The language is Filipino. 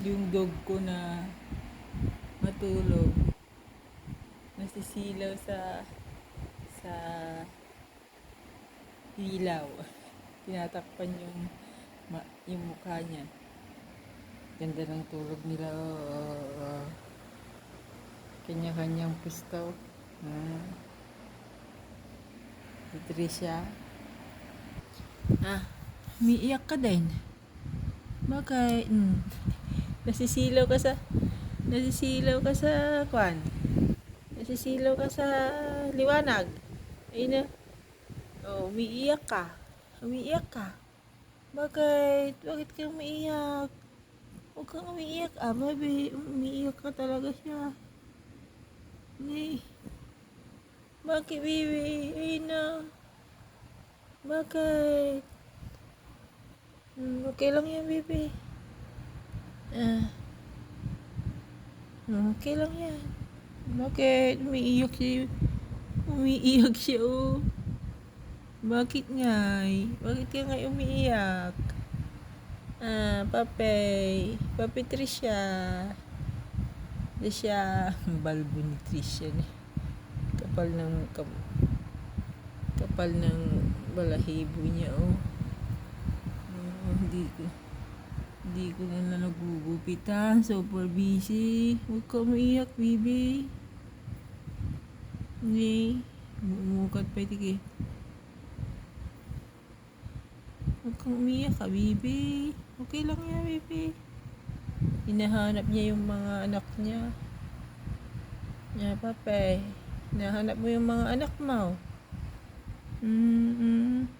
yung dog ko na matulog nasisilaw sa sa ilaw. Tinatakpan yung ma, yung mukha niya. Ganda ng tulog nila oh, kanya-kanyang pustaw ah. si Tricia ah umiiyak ka din. Bakit? Mm. Nasisilaw ka sa nasisilaw ka sa kwan? Nasisilaw ka sa liwanag? Ay na oh umiiyak ka. Umiiyak ka? Bakit? Bakit ka umiiyak? Huwag kang umiiyak ah. Baby umiiyak ka talaga siya. Ni bakit baby? Ay na bakit? Hmm, okay lang yan, baby. Ah. Hmm, Okay lang yan. Bakit? Umiiyak siya. Umiiyak siya, oh. Bakit nga? Bakit ka nga umiiyak? Ah, pape. Pape Tricia. Tricia. Balbo ni Tricia. ni. Kapal ng... Kap, kapal ng balahibo niya, oh. Oo, hindi ko hindi ko na na nagugupitan. Super busy. Huwag ka umiiyak, baby. Hindi. Umukat pa iti Huwag kang umiiyak ka, baby. Okay lang yan, baby. Hinahanap niya yung mga anak niya. Niya, pape. Hinahanap mo yung mga anak mo. Mm-mm.